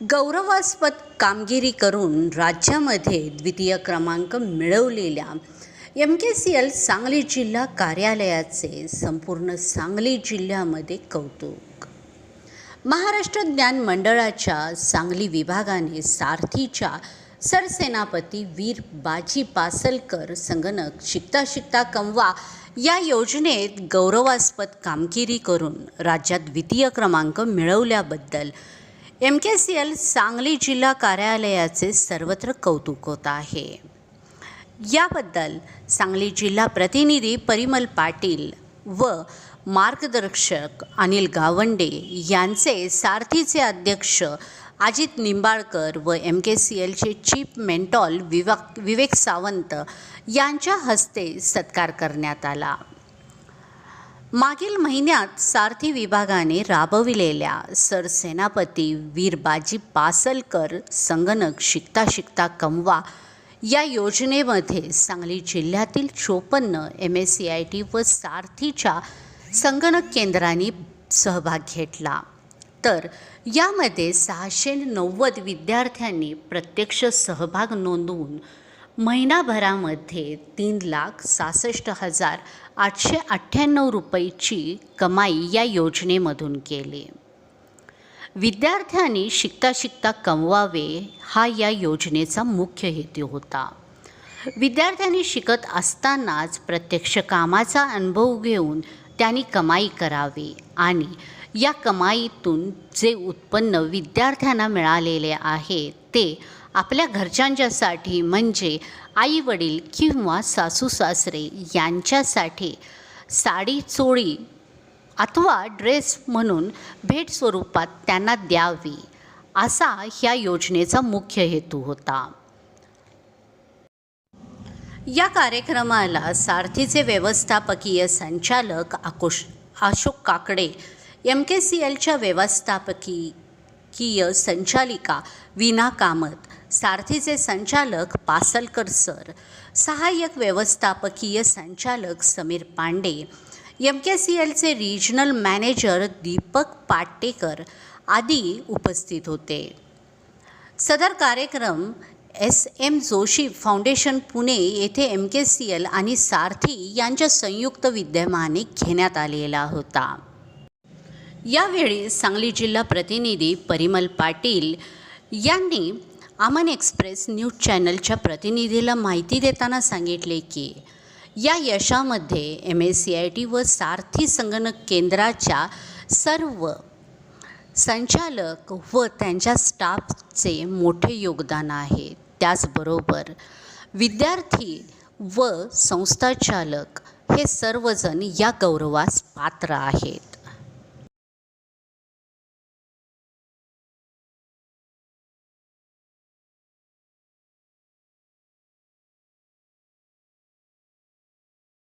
गौरवास्पद कामगिरी करून राज्यामध्ये द्वितीय क्रमांक मिळवलेल्या M K C L Sangli जिल्हा कार्यालयाचे संपूर्ण सांगली जिल्ह्यामध्ये कौतुक. महाराष्ट्र ज्ञान मंडळाच्या सांगली विभागाने सारथीच्या सरसेनापती वीर बाजी पासलकर संगणक शिकता शिकता कमवा या योजनेत गौरवास्पद कामगिरी करून राज्यात द्वितीय क्रमांक मिळवल्याबद्दल M K C L Sangli जिल्हा कार्यालयाचे सर्वत्र कौतुक होत आहे. याबद्दल सांगली जिल्हा प्रतिनिधी परिमल पाटील व मार्गदर्शक अनिल गावंडे यांचे सारथीचे अध्यक्ष अजित निंबाळकर व एम के सी एलचे चीफ मेंटॉल विवाक विवेक सावंत यांच्या हस्ते सत्कार करण्यात आला. मागील महिन्यात सारथी विभागाने राबविलेल्या सरसेनापती वीरबाजी पासलकर संगणक शिकता शिकता कमवा या योजनेमध्ये सांगली जिल्ह्यातील चोपन्न M S C I T व सारथीच्या संगणक केंद्रांनी सहभाग घेतला. तर यामध्ये सहाशे नव्वद विद्यार्थ्यांनी प्रत्यक्ष सहभाग नोंदवून महिनाभरामध्ये तीन लाख सहासष्ट हजार आठशे अठ्ठ्याण्णव रुपयेची कमाई या योजनेमधून केली. विद्यार्थ्यांनी शिकता शिकता कमवावे हा या योजनेचा मुख्य हेतू होता. विद्यार्थ्यांनी शिकत असतानाच प्रत्यक्ष कामाचा अनुभव घेऊन त्यांनी कमाई करावी आणि या कमाईतून जे उत्पन्न विद्यार्थ्यांना मिळालेले आहे ते आपल्या घरच्यांच्यासाठी म्हणजे आई वडील किंवा सासू सासरे यांच्यासाठी साडी चोळी अथवा ड्रेस म्हणून भेट स्वरूपात त्यांना द्यावी असा ह्या योजनेचा मुख्य हेतू होता. या कार्यक्रमाला सारथीचे व्यवस्थापकीय संचालक आकोश Ashok Kakade M K C एलच्या व्यवस्थापकीय संचालिका विना कामत सारथीचे संचालक पासलकर सर सहाय्यक व्यवस्थापकीय संचालक Sameer Pande M K C एलचे रिजनल मॅनेजर दीपक पाटेकर आदी उपस्थित होते. सदर कार्यक्रम S M Joshi foundation Pune येथे एम के सी एल आणि सारथी यांच्या संयुक्त विद्यमाने घेण्यात आलेला होता. यावेळी सांगली जिल्हा प्रतिनिधी परिमल पाटील यांनी अमन एक्सप्रेस न्यूज चॅनलच्या प्रतिनिधीला माहिती देताना सांगितले की या यशामध्ये M S C I T व सारथी संगणक केंद्राच्या सर्व संचालक व त्यांच्या स्टाफचे मोठे योगदान आहे. त्याचबरोबर विद्यार्थी व संस्थाचालक हे सर्वजण या गौरवास पात्र आहेत.